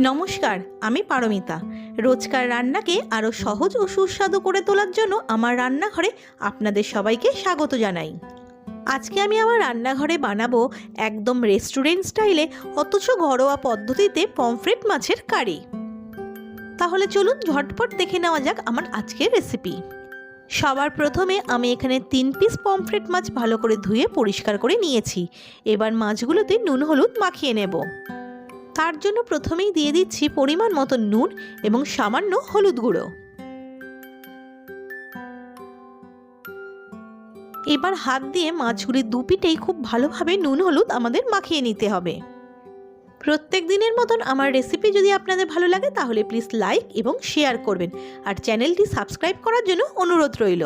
নমস্কার, আমি পারমিতা। রোজকার রান্নাকে আরও সহজ ও সুস্বাদু করে তোলার জন্য আমার রান্নাঘরে আপনাদের সবাইকে স্বাগত জানাই। আজকে আমি আমার রান্নাঘরে বানাবো একদম রেস্টুরেন্ট স্টাইলে অথচ ঘরোয়া পদ্ধতিতে পমফ্রেট মাছের কারি। তাহলে চলুন ঝটপট দেখে নেওয়া যাক আমার আজকের রেসিপি। সবার প্রথমে আমি এখানে তিন পিস পমফ্রেট মাছ ভালো করে ধুয়ে পরিষ্কার করে নিয়েছি। এবার মাছগুলোতে নুন হলুদ মাখিয়ে নেব। তার জন্য প্রথমেই দিয়ে দিচ্ছি পরিমাণ মতো নুন এবং সামান্য হলুদ গুঁড়ো। এবার হাত দিয়ে মাছগুলি দুপিটেই খুব ভালোভাবে নুন হলুদ আমাদের মাখিয়ে নিতে হবে। প্রত্যেক দিনের মতন আমার রেসিপি যদি আপনাদের ভালো লাগে তাহলে প্লিজ লাইক এবং শেয়ার করবেন আর চ্যানেলটি সাবস্ক্রাইব করার জন্য অনুরোধ রইল।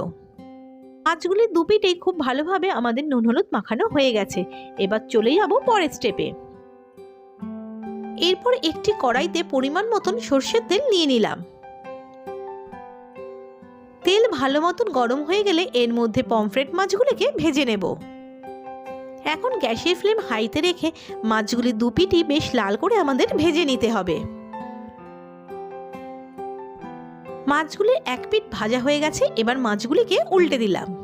মাছগুলি দুপিটেই খুব ভালোভাবে আমাদের নুন হলুদ মাখানো হয়ে গেছে। এবার চলে যাব পরের স্টেপে এরপর একটি কড়াইতে পরিমাণ মতন সর্ষের তেল নিয়ে নিলাম। তেল ভালো মতন গরম হয়ে গেলে এর মধ্যে পমফ্রেট মাছগুলিকে ভেজে নেব। এখন গ্যাসের ফ্লেম হাইতে রেখে মাছগুলি দুপিটি বেশ লাল করে আমাদের ভেজে নিতে হবে। মাছগুলি এক পিঠ ভাজা হয়ে গেছে, এবার মাছগুলিকে উল্টে দিলাম।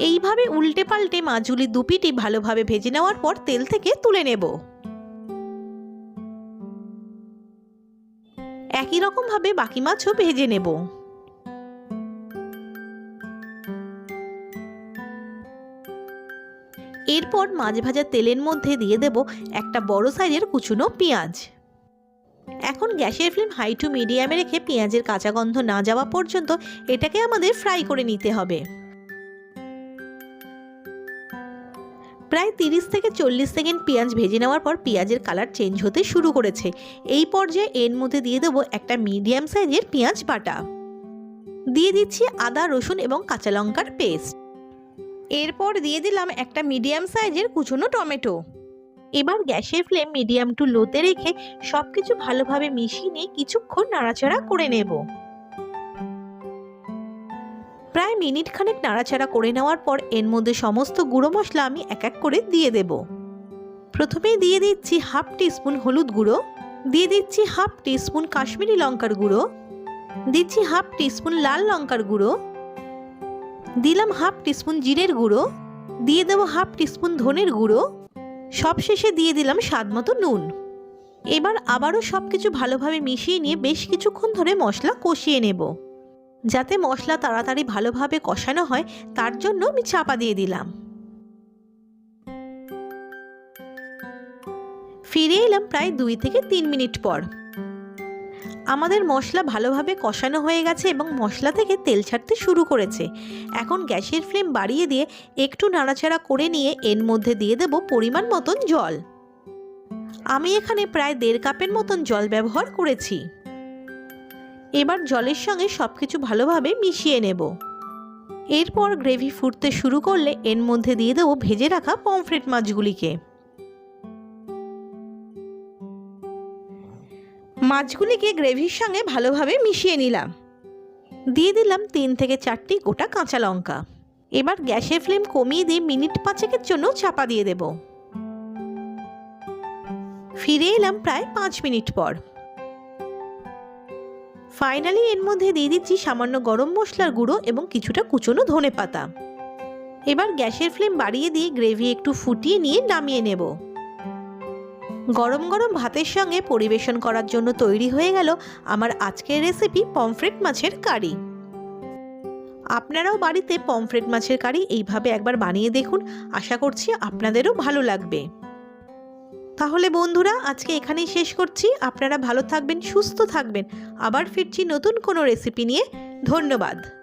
এইভাবে উল্টে পাল্টে মাছগুলি দুপিটি ভালোভাবে ভেজে নেওয়ার পর তেল থেকে তুলে নেব। একই রকমভাবে বাকি মাছও ভেজে নেব। এরপর মাছ ভাজা তেলের মধ্যে দিয়ে দেব একটা বড় সাইজের কুচুনো পেঁয়াজ। এখন গ্যাসের ফ্লেম হাই টু মিডিয়ামে রেখে পেঁয়াজের কাঁচা গন্ধ না যাওয়া পর্যন্ত এটাকে আমাদের ফ্রাই করে নিতে হবে। প্রায় তিরিশ থেকে চল্লিশ সেকেন্ড পেঁয়াজ ভেজে নেওয়ার পর পেঁয়াজের কালার চেঞ্জ হতে শুরু করেছে। এই পর্যায়ে এর মধ্যে দিয়ে দেবো একটা মিডিয়াম সাইজের পেঁয়াজ বাটা। দিয়ে দিচ্ছি আদা, রসুন এবং কাঁচা লঙ্কার পেস্ট। এরপর দিয়ে দিলাম একটা মিডিয়াম সাইজের কুচনো টমেটো। এবার গ্যাসের ফ্লেম মিডিয়াম টু লোতে রেখে সব কিছু ভালোভাবে মিশিয়ে নিয়ে কিছুক্ষণ নাড়াচাড়া করে নেব। মিনিট খানেক নাড়াচাড়া করে নেওয়ার পর এর মধ্যে সমস্ত গুঁড়ো মশলা আমি এক এক করে দিয়ে দেব। প্রথমেই দিয়ে দিচ্ছি হাফ টিস্পুন হলুদ গুঁড়ো, দিয়ে দিচ্ছি হাফ টিস্পুন কাশ্মীরি লঙ্কার গুঁড়ো, দিচ্ছি হাফ টিস্পুন লাল লঙ্কার গুঁড়ো, দিলাম হাফ টিস্পুন জিরের গুঁড়ো, দিয়ে দেবো হাফ টিস্পুন ধনের গুঁড়ো, সবশেষে দিয়ে দিলাম স্বাদ মতো নুন। এবার আবারও সব কিছু ভালোভাবে মিশিয়ে নিয়ে বেশ কিছুক্ষণ ধরে মশলা কষিয়ে নেব। যাতে মশলা তাড়াতাড়ি ভালোভাবে কষানো হয়, তার জন্য আমি চাপা দিয়ে দিলাম। ফিরে এলাম প্রায় দুই থেকে তিন মিনিট পর। আমাদের মশলা ভালোভাবে কষানো হয়ে গেছে এবং মশলা থেকে তেল ছাড়তে শুরু করেছে। এখন গ্যাসের ফ্লেম বাড়িয়ে দিয়ে একটু নাড়াচাড়া করে নিয়ে এর মধ্যে দিয়ে দেব পরিমাণ মতন জল। আমি এখানে প্রায় দেড় কাপের মতন জল ব্যবহার করেছি। এবার জলের সঙ্গে সব কিছু ভালোভাবে মিশিয়ে নেব। এরপর গ্রেভি ফুটতে শুরু করলে এর মধ্যে দিয়ে দেবো ভেজে রাখা পমফ্রেট মাছগুলিকে। মাছগুলিকে গ্রেভির সঙ্গে ভালোভাবে মিশিয়ে নিলাম। দিয়ে দিলাম তিন থেকে চারটি গোটা কাঁচা লঙ্কা। এবার গ্যাসের ফ্লেম কমিয়ে দিয়ে মিনিট পাঁচেকের জন্য চাপা দিয়ে দেব। ফিরে এলাম প্রায় পাঁচ মিনিট পর। ফাইনালি এর মধ্যে দিয়ে দিচ্ছি সামান্য গরম মশলার গুঁড়ো এবং কিছুটা কুচনো ধনে পাতা। এবার গ্যাসের ফ্লেম বাড়িয়ে দিয়ে গ্রেভি একটু ফুটিয়ে নিয়ে নামিয়ে নেব। গরম গরম ভাতের সঙ্গে পরিবেশন করার জন্য তৈরি হয়ে গেল আমার আজকের রেসিপি পমফ্রেট মাছের কারি। আপনারাও বাড়িতে পমফ্রেট মাছের কারি এইভাবে একবার বানিয়ে দেখুন। আশা করছি আপনাদেরও ভালো লাগবে। তাহলে বন্ধুরা, আজকে এখানেই শেষ করছি। আপনারা ভালো থাকবেন, সুস্থ থাকবেন। আবার ফিরছি নতুন কোনো রেসিপি নিয়ে। ধন্যবাদ।